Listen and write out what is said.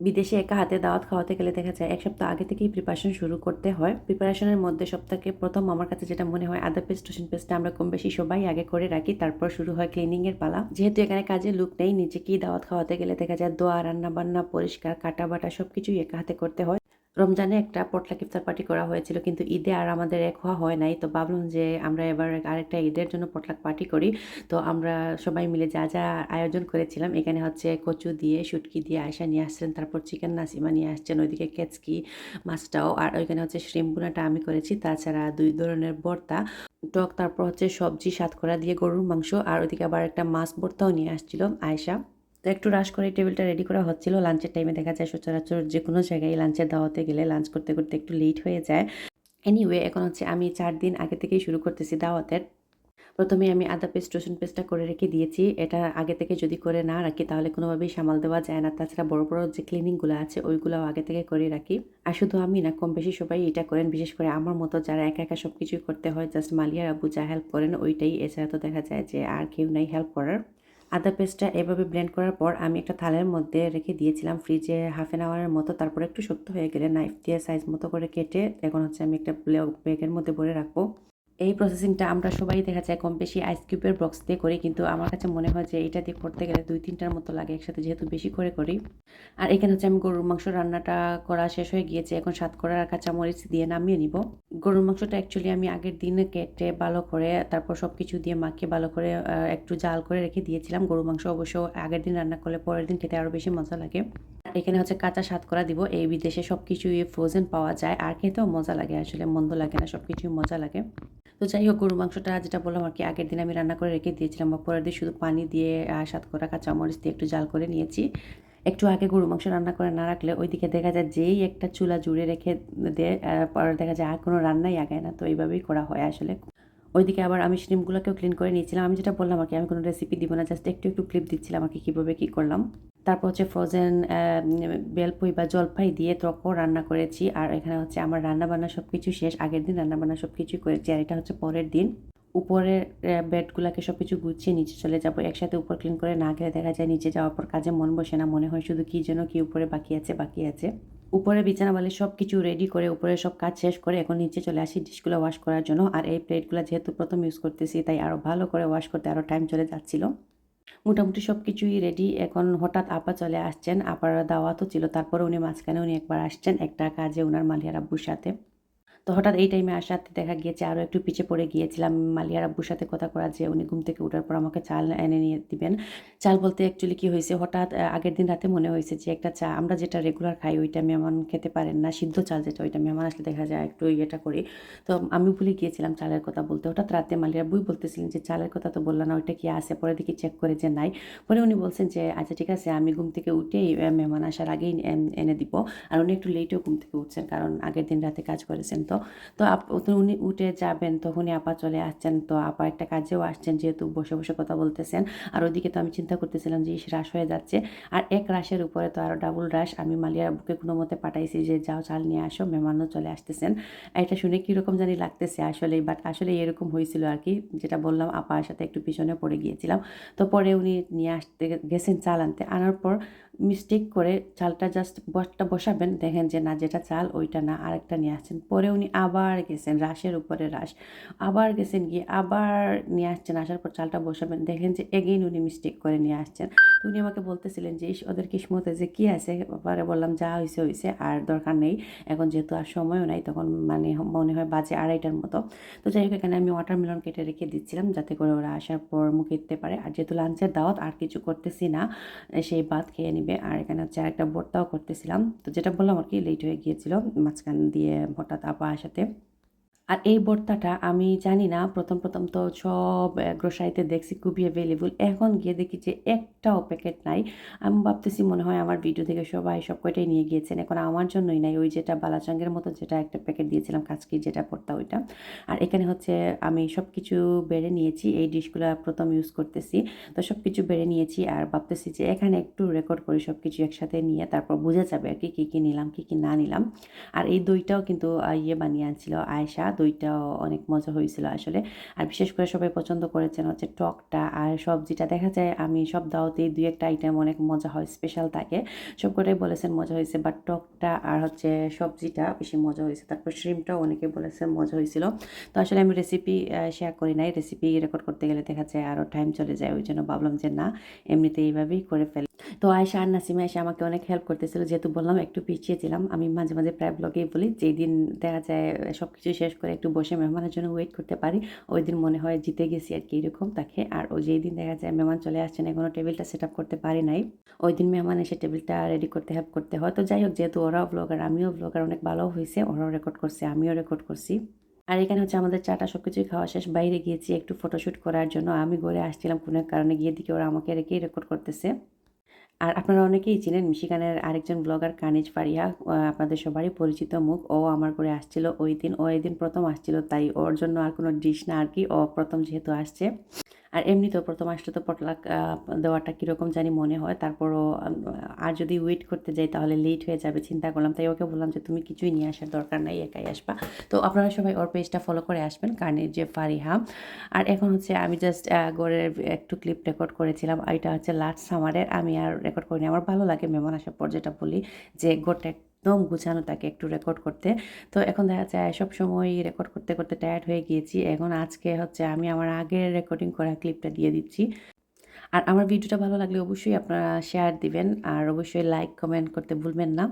বিদেশে একা হাতে দাওয়াত খাওয়াতে গেলে দেখা যায় এক সপ্তাহ আগে থেকেই প্রিপারেশন শুরু করতে হয়। প্রিপারেশনের মধ্যে সপ্তাহে প্রথম আমার কাছে যেটা মনে হয় আদা পেস্ট রসুন পেস্টটা আমরা কম বেশি সবাই আগে করে রাখি, তারপর শুরু হয় ক্লিনিংয়ের পালা। যেহেতু এখানে কাজে লুক নেই, নিজেকেই দাওয়াত খাওয়াতে গেলে দেখা যায় দোয়া রান্না বান্না পরিষ্কার কাটা বাটা সব কিছুই একা হাতে করতে হয়। রমজানে একটা পটলাক ইফতার পার্টি করা হয়েছিল, কিন্তু ঈদে আর আমাদের এক হওয়া হয় নাই। তো ভাবলাম যে আমরা এবার আরেকটা ঈদের জন্য পটলাক পার্টি করি। তো আমরা সবাই মিলে যা যা আয়োজন করেছিলাম, এখানে হচ্ছে কচু দিয়ে, শুটকি দিয়ে আয়সা নিয়ে আসছেন, তারপর চিকেন নাসিমা নিয়ে আসছেন, ওইদিকে কেচকি, মাছটাও, আর ওইখানে হচ্ছে শ্রিমবুনাটা আমি করেছি, তাছাড়া দুই ধরনের ভর্তা, টক, তারপর হচ্ছে সবজি সাতকরা দিয়ে গরুর মাংস, আর ওইদিকে আবার একটা মাছ ভর্তাও নিয়ে আসছিল আয়সা তো একটু রাশ করে টেবিলটা রেডি করা হচ্ছিল। লাঞ্চের টাইমে দেখা যায় সচরাচর যে কোনো জায়গায় লাঞ্চের দাওয়াতে গেলে লাঞ্চ করতে করতে একটু লেট হয়ে যায়। এনিওয়ে এখন হচ্ছে আমি চার দিন আগে থেকেই শুরু করতেছি দাওয়াতের। প্রথমে আমি আদা পেস্ট রসুন পেস্টটা করে রেখে দিয়েছি। এটা আগে থেকে যদি করে না রাখি, তাহলে কোনোভাবেই সামাল দেওয়া যায় না। তাছাড়া বড় বড় যে ক্লিনিংগুলো আছে, ওইগুলোও আগে থেকে করে রাখি। আর শুধু আমি না কম বেশি সবাই এটা করেন। বিশেষ করে আমার মতো যারা একা একা সব কিছুই করতে হয় জাস্ট মালিয়ার আবু যা হেল্প করেন, ওইটাই। এছাড়া তো দেখা যায় যে আর কেউ নাই হেল্প করার। আদা পেস্টটা এভাবে ব্লেন্ড করার পর আমি একটা থালের মধ্যে রেখে দিয়েছিলাম ফ্রিজে হাফ অ্যান আওয়ারের মতো। তারপর একটু শক্ত হয়ে গেলে নাইফ দিয়ে সাইজ মতো করে কেটে, এখন হচ্ছে আমি একটা ব্যাগের মধ্যে ভরে রাখব। এই প্রসেসিংটা আমরা সবাই দেখা যায় কম বেশি আইস কিউবের বক্স দিয়ে করি, কিন্তু আমার কাছে মনে হয় যে এটা দিয়ে করতে গেলে দুই তিনটার মতো লাগে একসাথে যেহেতু বেশি করে করি। আর এখানে হচ্ছে আমি গরুর মাংস রান্নাটা করা শেষ হয়ে গিয়েছে, এখন সাত করার কাঁচামরিচ দিয়ে নামিয়ে নিব। গরুর মাংসটা অ্যাকচুয়ালি আমি আগের দিনে কেটে ভালো করে, তারপর সব কিছু দিয়ে মাখিয়ে ভালো করে একটু জাল করে রেখে দিয়েছিলাম। গরুর মাংস অবশ্য আগের দিন রান্না করলে পরের দিন খেতে আরও বেশি মজা লাগে। এখানে হচ্ছে কাঁচা সাত করা দিব, এই বিদেশে সব কিছুই ফ্রোজেন পাওয়া যায়। আর খেতেও মজা লাগে, আসলে মন্দ লাগে না সব কিছুই মজা লাগে। তো যাই হোক গরু মাংসটা যেটা বললাম আর কি, আগের দিন আমি রান্না করে রেখে দিয়েছিলাম, বা পরের দিন শুধু পানি দিয়ে সাত করা কাঁচামরিচ দিয়ে একটু জাল করে নিয়েছি। একটু আগে গরু মাংস রান্না করে না রাখলে ওইদিকে দেখা যায় যেই একটা চুলা জুড়ে রেখে দেয় পরে দেখা যায় আর কোনো রান্নাই আগায় না, তো এইভাবেই করা হয় আসলে। ওইদিকে আবার আমি শ্রিমগুলোকেও ক্লিন করে নিয়েছিলাম। আমি যেটা বললাম আর কি, আমি কোনো রেসিপি দিব না জাস্ট একটু একটু ক্লিপ দিচ্ছিলাম আর কি, কীভাবে কী করলাম। তারপর হচ্ছে ফ্রোজেন বেলপুই বা জলপাই দিয়ে তখন রান্না করেছি। আর এখানে হচ্ছে আমার রান্না বান্না সব কিছু শেষ। আগের দিন রান্না বান্না সব কিছুই করেছি আর এটা হচ্ছে পরের দিন। উপরের বেডগুলোকে সব কিছু গুছিয়ে নিচে চলে যাব। একসাথে উপর ক্লিন করে না গেলে দেখা যায় নিচে যাওয়ার পর কাজে মন বসে না। মনে হয় শুধু কী যেন কী উপরে বাকি আছে বাকি আছে। উপরে বিছানা বালি সব কিছু রেডি করে উপরে সব কাজ শেষ করে এখন নিচে চলে আসি ডিশগুলো ওয়াশ করার জন্য। আর এই প্লেটগুলো যেহেতু প্রথম ইউজ করতেছি, তাই আরও ভালো করে ওয়াশ করতে আরও টাইম চলে যাচ্ছিল। মোটামুটি সব কিছুই রেডি এখন হঠাৎ আপা চলে আসছেন, আপার দাওয়াতও ছিল। তারপরে উনি মাঝখানে উনি একবার আসছেন একটা কাজে ওনার মালিয়ার আব্বুর সাথে। তো হঠাৎ এই টাইমে আসাতে দেখা গিয়েছে আরও একটু পিছিয়ে পড়ে গিয়েছিলাম। মালিয়ার আব্বুর সাথে কথা করা যে উনি ঘুম থেকে ওঠার পর আমাকে চাল এনে নিয়ে দিবেন। চাল বলতে অ্যাকচুয়ালি কী হয়েছে, হঠাৎ আগের দিন রাতে মনে হয়েছে যে একটা চা, আমরা যেটা রেগুলার খাই ওইটা মেহমান খেতে পারেন না, সিদ্ধ চাল যেটা, ওইটা মেহমান আসলে দেখা যায় একটু ইয়েটা করি। তো আমি ভুলে গিয়েছিলাম চালের কথা বলতে। হঠাৎ রাতে মালিয়ার আব্বুই বলতেছিলেন যে, চালের কথা তো বললাম না, ওইটা কি আছে? পরে দেখি চেক করে যে নাই। পরে উনি বলছেন যে আচ্ছা ঠিক আছে, আমি ঘুম থেকে উঠেই মেহমান আসার আগেই এনে দিব। আর উনি একটু লেটেও ঘুম থেকে উঠছেন, কারণ আগের দিন রাতে কাজ করেছেন তো। তো উনি উঠে যাবেন তখনই আপা চলে আসছেন, তো আপা একটা কাজেও আসছেন যেহেতু বসে বসে কথা বলতেছেন। আর ওইদিকে তো আমি চিন্তা করতেছিলাম যে রাশ হয়ে যাচ্ছে। আর এক রাশের উপরে তো আরও ডাবল রাশ আমি মালিয়ার বুকে কোনো মতে পাঠাইছি যে, যাও চাল নিয়ে আসো, মেহমানও চলে আসতেছেন। এটা শুনে কীরকম জানি লাগতেছে আসলে বাট আসলে এরকম হয়েছিল আর কি, যেটা বললাম, আপার সাথে একটু পিছনে পড়ে গিয়েছিলাম। তো পরে উনি নিয়ে আসতে গেছেন চাল আনতে, আনার পর মিস্টেক করে চালটা জাস্ট বটটা বসাবেন। দেখেন যে না, যেটা চাল ওইটা না, আরেকটা নিয়ে আসছেন। পরে উনি আবার গেছেন রাশের উপরে রাশ আবার গেছেন গিয়ে আবার নিয়ে আসছেন, আসার পর চালটা বসাবেন। দেখেন যে এগেইন উনি মিস্টেক করে নিয়ে আসছেন। তো উনি আমাকে বলতেছিলেন যে ওদের কিসমতে যে কী আছে, পরে বললাম যা হয়েছে হয়েছে আর দরকার নেই। এখন যেহেতু আর সময়ও নাই, তখন মানে মনে হয় বাজে আড়াইটার মতো। তো যাই হোক, এখানে আমি ওয়াটারমেলন কেটে রেখে দিচ্ছিলাম যাতে করে ওরা আসার পর মুখে দিতে পারে। আর যেহেতু লাঞ্চের দাওয়াত, আর কিছু করতেছি না সেই ভাত খেয়ে নিবে। আর এখানে হচ্ছে আরেকটা ভর্তাও করতেছিলাম। তো যেটা বললাম আর কি লেট হয়ে গিয়েছিল, মাঝখান দিয়ে হঠাৎ আপা আসাতে। আর এই ভর্তাটা আমি জানি না, প্রথম প্রথম তো সব গ্রোসারিতে দেখছি খুবই অ্যাভেলেবল এখন গিয়ে দেখি যে একটাও প্যাকেট নাই। আমি ভাবতেছি মনে হয় আমার ভিডিও থেকে সবাই সব কয়টাই নিয়ে গিয়েছেন। এখন আমার জন্যই নাই। ওই যেটা বালাচাঙ্গের মতো যেটা একটা প্যাকেট দিয়েছিলাম, কাজকি যেটা ভর্তা ওইটা। আর এখানে হচ্ছে আমি সব কিছু বেড়ে নিয়েছি। এই ডিশগুলো প্রথম ইউজ করতেছি। তো সব কিছু বেড়ে নিয়েছি আর ভাবতেছি যে এখানে একটু রেকর্ড করি সব কিছু একসাথে নিয়ে, তারপর বোঝা যাবে আর কি, কী কী নিলাম, কী কী না নিলাম। আর এই দইটাও কিন্তু ইয়ে বানিয়ে আনছিল আয়সা দইটাও অনেক মজা হয়েছিল আসলে। আর বিশেষ করে সবাই পছন্দ করেছেন হচ্ছে টকটা। আর সবজিটা দেখা যায় আমি সব দাওয়াতেই দুই একটা আইটেম অনেক মজা হয় স্পেশাল থাকে। সব কটাই বলেছেন মজা হয়েছে। বাট টকটা আর হচ্ছে সবজিটা বেশি মজা হয়েছে। তারপর শ্রিমটাও অনেকে বলেছে মজা হয়েছিল। তো আসলে আমি রেসিপি শেয়ার করি নাই। রেসিপি রেকর্ড করতে গেলে দেখা যায় আরও টাইম চলে যায়। ওই জন্য ভাবলাম যে না এমনিতে এইভাবেই করে ফেলি। তো আয়সা আর নাসিমা এসে আমাকে অনেক হেল্প করতেছিল। যেহেতু বললাম, একটু পিছিয়ে ছিলাম। আমি মাঝে মাঝে প্রায় ব্লগেই বলি যেই দিন দেখা যায় সব কিছু শেষ করে একটু বসে মেহমানের জন্য ওয়েট করতে পারি, ওই দিন মনে হয় জিতে গেছি আর কি এরকম তাকে। আর ও যেই দিন দেখা যায় মেহমান চলে আসছেন এখনও টেবিলটা সেট আপ করতে পারি নাই। ওই দিন মেহমান এসে টেবিলটা রেডি করতে হেল্প করতে হয়। তো যাই হোক, যেহেতু ওরাও ব্লগার আমিও ব্লগার অনেক ভালো হয়েছে। ওরাও রেকর্ড করছে, আমিও রেকর্ড করছি। আর এখানে হচ্ছে আমাদের চাটা সব কিছুই খাওয়া শেষ। বাইরে গিয়েছি একটু ফটোশ্যুট করার জন্য। আমি ঘুরে আসছিলাম কোনো কারণে, গিয়ে দিকে ওরা আমাকে রেখেই রেকর্ড করতেছে। আর আপনারা অনেকেই চিনেন মিশিগানের আরেকজন ব্লগার কানিজ ফারিয়া আপনাদের সবারই পরিচিত মুখ। ও আমার করে আসছিল ওই দিন। ও দিন প্রথম আসছিল, তাই ওর জন্য আর কোনো ডিশ না আর কি। ও প্রথম যেহেতু আসছে। আর এমনিতেও প্রথম আসলে তো পটলাক দেওয়াটা কীরকম জানি মনে হয়। তারপরও আর যদি ওয়েট করতে যাই তাহলে লেট হয়ে যাবে, চিন্তা করলাম। তাই ওকে বললাম যে, তুমি কিছুই নিয়ে আসার দরকার নাই, একাই আসবা। তো আপনারা সবাই ওর পেজটা ফলো করে আসবেন কার্নির যে ফারিহা। আর এখন হচ্ছে আমি জাস্ট গড়ের একটু ক্লিপ রেকর্ড করেছিলাম। এটা হচ্ছে লাস্ট সামারের আমি আর রেকর্ড করিনি। আমার ভালো লাগে মেমন আসার পর যেটা বলি যে, গোটা একদম গুছানো তাকে একটু রেকর্ড করতে। তো এখন দেখা যায় সব সময় রেকর্ড করতে করতে টায়ার্ড হয়ে গিয়েছি। এখন আজকে হচ্ছে আমি আমার আগের রেকর্ডিং করা ক্লিপটা দিয়ে দিচ্ছি। আর আমার ভিডিওটা ভালো লাগলে অবশ্যই আপনারা শেয়ার দিবেন। আর অবশ্যই লাইক কমেন্ট করতে ভুলবেন না।